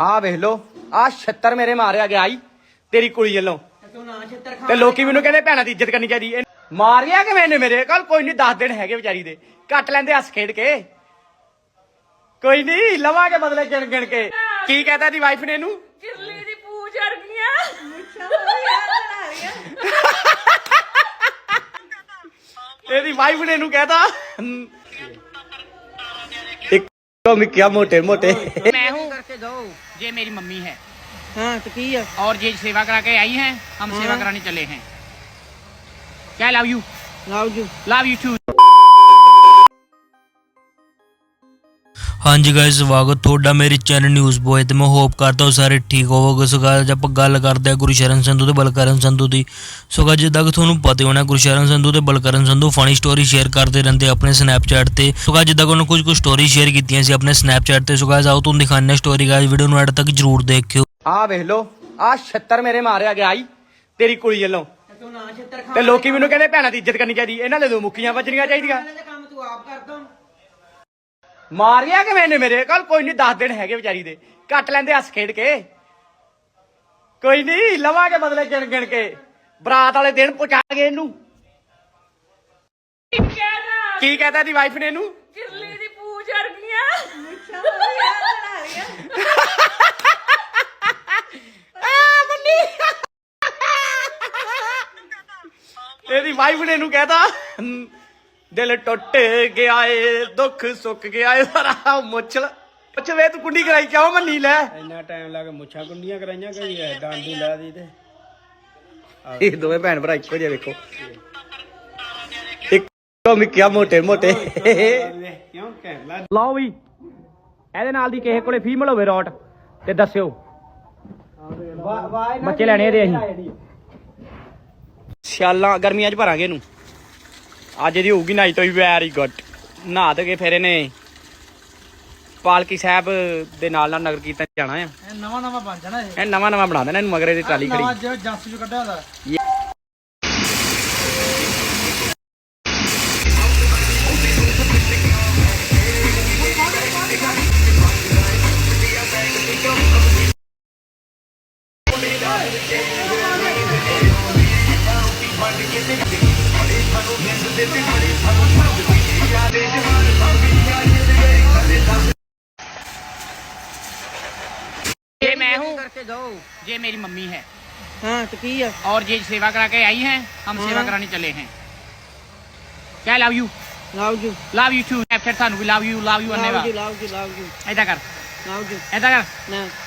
ਆਹ ਵੇਖ ਲੋ ਆ 76 ਮੇਰੇ ਮਾਰਿਆ ਗਿਆ ਆਈ ਤੇਰੀ ਕੁੜੀ ਵੱਲੋਂ। ਤੂੰ ਤੇ ਲੋਕੀ ਮੈਨੂੰ ਕਹਿੰਦੇ ਭੈਣਾਂ ਦੀ ਇੱਜ਼ਤ ਕਰਨੀ ਚਾਹੀਦੀ। ਇਹ ਮਾਰਿਆ ਕਿਵੇਂ ਨੇ ਮੇਰੇ? ਕੱਲ ਕੋਈ ਨਹੀਂ 10 ਦਿਨ ਹੈਗੇ ਵਿਚਾਰੀ ਦੇ। ਕੱਟ ਲੈਂਦੇ ਹੱਸ ਖੇਡ ਕੇ। ਕੋਈ ਨਹੀਂ ਲਵਾਂਗੇ ਬਦਲੇ ਗਿਣ ਗਿਣ ਕੇ। ਕੀ ਕਹਤਾ ਦੀ ਵਾਈਫ ਨੇ ਇਹਨੂੰ? ਕਿਰਲੀ ਦੀ ਪੂਜ ਅੜ ਗਈਆਂ। ਵਾਈਫ ਨੇ ਇਹਨੂੰ ਕਹਤਾ। ਇੱਕ ਮਿੱਕਿਆ ਮੋਟੇ ਮੋਟੇ ਮੈਂ जाओ ये मेरी मम्मी है हाँ तो की है और ये सेवा करा के आई हैं हम सेवा कराने चले हैं क्या लव यू लाओ जी लव यू टू ਹਾਂਜੀ ਗਾਇਸ ਸਵਾਗਤ ਤੁਹਾਡਾ ਮੇਰੇ ਚੈਨਲ ਨਿਊਜ਼ ਬੋਏ ਤੇ। ਮੈਂ ਹੋਪ ਕਰਦਾ ਹਾਂ ਸਾਰੇ ਠੀਕ ਹੋਵੋਗੇ। ਸੋ guys, ਆਪਾਂ ਗੱਲ ਕਰਦੇ ਹਾਂ ਗੁਰਸ਼ਰਨ ਸੰਧੂ ਤੇ ਬਲਕਰਨ ਸੰਧੂ ਦੀ। ਸੋ guys, ਜਿੱਦਾਂ ਕਿ ਤੁਹਾਨੂੰ ਪਤਾ ਹੋਣਾ ਗੁਰਸ਼ਰਨ ਸੰਧੂ ਤੇ Balkaran Sandhu funny story share ਕਰਦੇ ਰਹਿੰਦੇ ਆਪਣੇ ਸਨੈਪਚੈਟ ਤੇ। ਸੋ guys, ਜਿੱਦਾਂ ਕਿ ਉਹਨਾਂ ਕੁਝ ਕੁ ਸਟੋਰੀ ਸ਼ੇਅਰ ਕੀਤੀਆਂ ਸੀ ਆਪਣੇ ਸਨੈਪਚੈਟ ਤੇ। ਸੋ guys, ਆਓ ਤੁਹਾਨੂੰ ਦਿਖਾਉਂਦੇ ਸਟੋਰੀ ਗਾਇਸ ਵੀਡੀਓ ਨੂੰ ਐਡ ਤੱਕ ਜਰੂਰ ਦੇਖਿਓ। ਆ ਵੇਖ ਲੋ ਆ 76 ਮੇਰੇ ਮਾਰਿਆ ਗਿਆ ਈ ਤੇਰੀ ਕੁੜੀ ਵੱਲੋਂ। ਤੂੰ ਨਾ ਛਿੱਤਰ ਖਾ ਤੇ ਲੋਕੀ ਮੈਨੂੰ ਕਹਿੰਦੇ ਭੈਣਾਂ ਦੀ ਇੱਜ਼ਤ ਕਰਨੀ ਚਾਹੀਦੀ ਇਹਨਾਂ ਦੇ ਦੋ ਮੁੱਕੀਆਂ ਵੱਜਣੀਆਂ ਚਾਹੀਦੀਆਂ। ਕੰਮ ਤੂੰ ਆਪ ਕਰਦਾ। ਮਾਰਿਆ ਕਿਵੇਂ ਨੇ ਮੇਰੇ? ਕੱਲ ਕੋਈ ਨਹੀਂ 10 ਦਿਨ ਹੈਗੇ ਵਿਚਾਰੀ ਦੇ। ਕੱਟ ਲੈਂਦੇ ਹੱਸ ਖੇਡ ਕੇ। ਕੋਈ ਨਹੀਂ ਲਵਾਂਗੇ ਬਦਲੇ ਗਿਣ ਗਿਣ ਕੇ। ਬਰਾਤ ਵਾਲੇ ਦਿਨ ਪਹੁੰਚਾ ਗਏ ਇਹਨੂੰ। ਕੀ ਕਹਤਾ ਦੀ ਵਾਈਫ ਨੇ ਇਹਨੂੰ? ਕਿਰਲੀ ਦੀ ਪੂਛ ਅੜ ਗਈਆਂ ਇਹਦੀ ਵਾਈਫ ਨੇ ਇਹਨੂੰ ਕਹਿਤਾ ਦਿਲ ਟੁੱਟ ਗਿਆ ਏ ਦੁੱਖ ਸੁੱਕ ਗਿਆ ਏ। ਸਾਰਾ ਮੁੱਛਲ। ਪੁੱਛ ਵੇ ਤੂੰ ਕੁੰਡੀ ਕਰਾਈ ਕਿਉਂ ਮੰਨੀ ਲੈ? ਇੰਨਾ ਟਾਈਮ ਲਾ ਕੇ ਮੁੱਛਾਂ ਕੁੰਡੀਆਂ ਕਰਾਈਆਂ ਕਈ ਐ ਡਾਂਡੀ ਲਾ ਦੀ ਤੇ। ਇਹ ਦੋਵੇਂ ਭੈਣ ਭਰਾ ਇੱਕੋ ਜਿਹੇ ਵੇਖੋ। ਇੱਕੋ ਮਿੱਕਿਆ ਮੋਟੇ ਮੋਟੇ। ਕਿਉਂ ਕਹਿ ਲਓ ਵੀ ਇਹਦੇ ਨਾਲ ਦੀ ਕਿਸੇ ਕੋਲੇ ਫੀਮੇਲ ਹੋਵੇ ਰੋਟ ਤੇ ਦੱਸਿਓ। ਬੱਚੇ ਲੈਣੇ ਇਹਦੇ ਅਸੀਂ। ਸਿਆਲਾਂ ਗਰਮੀਆਂ 'ਚ ਭਰਾਂਗੇ ਇਹਨੂੰ। ਅੱਜ ਇਹਦੀ ਹੋਊਗੀ ਨਾਈ ਤੋਂ ਵੈਰੀ ਗੁੱਡ ਨਹਾ ਦੇ ਕੇ ਫਿਰ ਇਹਨੇ ਪਾਲਕੀ ਸਾਹਿਬ ਦੇ ਨਾਲ ਨਾਲ ਨਗਰ ਕੀਰਤਨ ਜਾਣਾ ਆ। ਨਵਾਂ ਨਵਾਂ ਬਣ ਜਾਣਾ ਇਹ। ਇਹ ਨਵਾਂ ਨਵਾਂ ਬਣਾ ਦੇਣਾ ਇਹਨੂੰ ਮਗਰੇ ਦੀ ਟਰਾਲੀ ਖੜੀ। ਜਿਵੇਂ ਜੰਸ ਚ ਕੱਢਿਆ ਹੁੰਦਾ ये मैं हूँ। ये मेरी मम्मी है। हाँ तो की है? और ये सेवा करा के आई हैं। हम हाँ। सेवा कराने चले हैं। क्या love you love you love you too F सानू we love you love you love you love you love you ऐसा कर। लव यू ऐसा कर।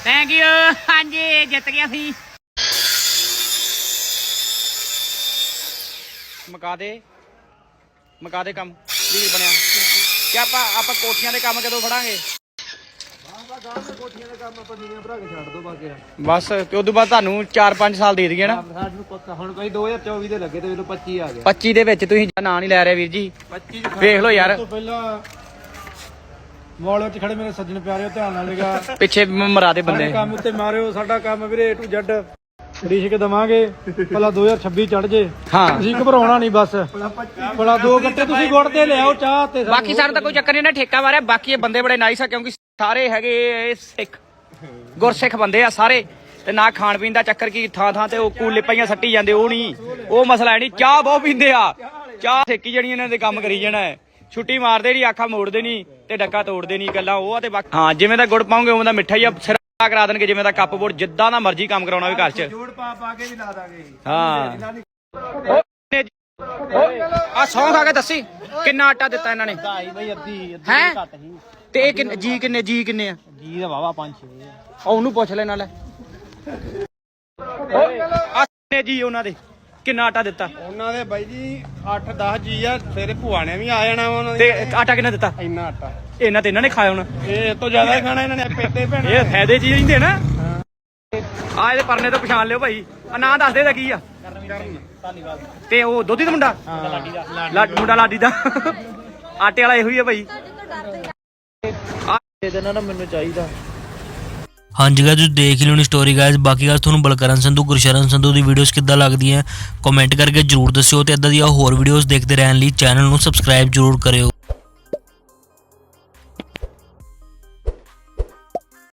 थैंक यू हाँ जी जीत गया सी। ਮਕਾ ਦੇ। ਮਕਾ ਦੇ ਕੰਮ। ਵੀਰ ਬਣਿਆ। ਕਿ ਆਪਾਂ ਆਪਾਂ ਕੋਠੀਆਂ ਦੇ ਕੰਮ ਕਦੋਂ ਫੜਾਂਗੇ? ਬਸ ਤੇ ਉਦੋਂ ਬਾਅਦ ਤੁਹਾਨੂੰ 4-5 ਸਾਲ ਦੇ ਦਈਏ ਨਾ। ਸਾਨੂੰ ਪੱਕਾ ਹੁਣ ਕੋਈ 2024 ਦੇ ਲੱਗੇ ਤੇ ਵੇਲੋ 25 ਆ ਗਿਆ 25 ਦੇ ਵਿੱਚ ਤੁਸੀਂ ਨਾਂ ਨਹੀਂ ਲੈ ਰਹੇ ਵੀਰ ਜੀ। 25 ਵੇਖ ਲਓ ਯਾਰ। ਤੋਂ ਪਹਿਲਾਂ ਮੌਲ ਵਿੱਚ ਖੜੇ ਮੇਰੇ ਸੱਜਣ ਪਿਆਰਿਓ ਧਿਆਨ ਨਾਲ ਲਗਾ ਪਿੱਛੇ ਮਰਾ ਦੇ ਬੰਦੇ। ਕੰਮ ਉੱਤੇ ਮਾਰਿਓ ਸਾਡਾ ਕੰਮ ਵੀਰੇ A to Z ਡੀਸ਼ ਕੇ ਦਵਾਂਗੇ। ਭਲਾ 2026 ਚੜ ਜੇ। ਹਾਂ। ਤੁਸੀਂ ਘਬਰਾਉਣਾ ਨਹੀਂ ਬਸ। ਭਲਾ ਦੋ ਗੱਟੇ ਤੁਸੀਂ ਗੁੜ ਦੇ ਲਿਆਓ ਚਾਹ ਤੇ ਸਾਨੂੰ। ਬਾਕੀ ਸਾਨੂੰ ਤਾਂ ਕੋਈ ਚੱਕਰ ਨਹੀਂ ਨਾ ਠੇਕਾ ਮਾਰਿਆ। ਬਾਕੀ ਇਹ ਬੰਦੇ ਬੜੇ ਨਾਈਸ ਆ ਕਿਉਂਕਿ ਸਾਰੇ ਹੈਗੇ ਇਹ ਸਿੱਖ। ਗੁਰਸਿੱਖ ਬੰਦੇ ਆ ਸਾਰੇ। ਤੇ ਨਾ ਖਾਣ ਪੀਣ ਦਾ ਚੱਕਰ ਕੀ ਥਾਂ ਥਾਂ ਤੇ ਉਹ ਕੂਲੇ ਪਈਆਂ ਸੱਟੀ ਜਾਂਦੇ ਉਹ ਨਹੀਂ। ਉਹ ਮਸਲਾ ਨਹੀਂ ਚਾਹ ਬਹੁਤ ਪੀਂਦੇ ਆ। ਚਾਹ ਠੇਕੀ ਜਿਹੜੀ ਇਹਨਾਂ ਦੇ ਕੰਮ ਕਰੀ ਜਾਣਾ ਹੈ। ਛੁੱਟੀ ਮਾਰਦੇ ਨਹੀਂ ਆਖਾ ਮੋੜਦੇ ਨਹੀਂ ਤੇ ਡੱਕਾ ਤੋੜਦੇ ਨਹੀਂ ਗੱਲਾਂ ਉਹ ਆ ਤੇ ਬਾਕੀ। ਹਾਂ ਜਿਵੇਂ ਦਾ ਗੁੜ ਪਾਉਂਗੇ ਉਵੇਂ ਦਾ ਮਿੱਠਾ ਹੀ ਆ। ਸਿਰਾ ਕਰਾ ਦੇਣਗੇ ਜਿਵੇਂ ਦਾ ਕੱਪ ਬੋਰਡ ਜਿੱਦਾਂ ਦਾ ਮਰਜ਼ੀ ਕੰਮ ਕਰਾਉਣਾ ਵੀ ਘਰ 'ਚ। ਜੋੜ ਪਾ ਪਾ ਕੇ ਵੀ ਲਾ ਦਾਂਗੇ। ਹਾਂ। ਆ ਸੌਂ ਖਾ ਕੇ ਦੱਸੀ ਕਿੰਨਾ ਆਟਾ ਦਿੱਤਾ ਇਹਨਾਂ ਨੇ? ਢਾਈ ਬਈ ਅੱਧੀ ਹੈ? ਤੇ ਇਹ ਕਿੰਨੇ ਜੀ ਕਿੰਨੇ ਜੀ ਕਿੰਨੇ ਆ? ਜੀ ਦਾ ਵਾਵਾ 5 6 ਆ। ਉਹਨੂੰ ਪੁੱਛ ਲੈ ਨਾਲੇ। ਆ ਕਿੰਨੇ ਜੀ ਉਹਨਾਂ ਦੇ? ਕਿੰਨਾ ਆਟਾ ਦਿੱਤਾ? ਉਹਨਾਂ ਦੇ ਬਾਈ ਜੀ 8 10 ਜੀ ਆ ਸਵੇਰੇ ਭੂਆ ਨੇ ਵੀ ਆ ਜਾਣਾ ਉਹਨਾਂ ਤੇ ਆਟਾ ਕਿੰਨਾ ਦਿੱਤਾ? ਦੇ ਇੰਨਾ ਆਟਾ। ਇਹਨਾਂ ਤੇ ਇਹਨਾਂ ਨੇ ਖਾਇਆ ਹੁਣ। ਇਹ ਇਹ ਤੋਂ ਜ਼ਿਆਦਾ ਹੀ ਖਾਣਾ ਇਹਨਾਂ ਨੇ ਪੇਟੇ ਭੈਣ। ਇਹ ਫਾਇਦੇ ਚ ਹੀ ਰਹਿੰਦੇ ਨਾ। ਆ ਇਹਦੇ ਪਰਨੇ ਤੋਂ ਪਛਾਣ ਲਿਓ ਭਾਈ। ਆ ਨਾਂ ਦੱਸ ਦੇ ਦਾ ਕੀ ਆ। ਤੇ ਉਹ ਦੋਧੀ ਦਾ ਮੁੰਡਾ? ਲਾ- ਮੁੰਡਾ ਲਾਡੀ ਦਾ। ਆਟੇ ਵਾਲਾ ਇਹੋ ਹੀ ਆ ਭਾਈ। ਹਾਂਜੀ ਗਾਇਸ ਤੁਸੀਂ ਦੇਖ ਲਿਓ ਨੀ ਸਟੋਰੀ ਗਾਇਸ ਬਾਕੀ ਗਾਇਸ ਤੁਹਾਨੂੰ ਬਲਕਰਨ ਸੰਧੂ ਗੁਰਸ਼ਰਨ ਸੰਧੂ ਦੀ ਵੀਡੀਓਜ਼ ਕਿੱਦਾਂ ਲੱਗਦੀਆਂ ਕਮੈਂਟ ਕਰਕੇ ਜਰੂਰ ਦੱਸਿਓ ਤੇ ਇਦਾਂ ਦੀਆਂ ਹੋਰ ਵੀਡੀਓਜ਼ ਦੇਖਦੇ ਰਹਿਣ ਲਈ ਚੈਨਲ ਨੂੰ ਸਬਸਕ੍ਰਾਈਬ ਜਰੂਰ ਕਰਿਓ।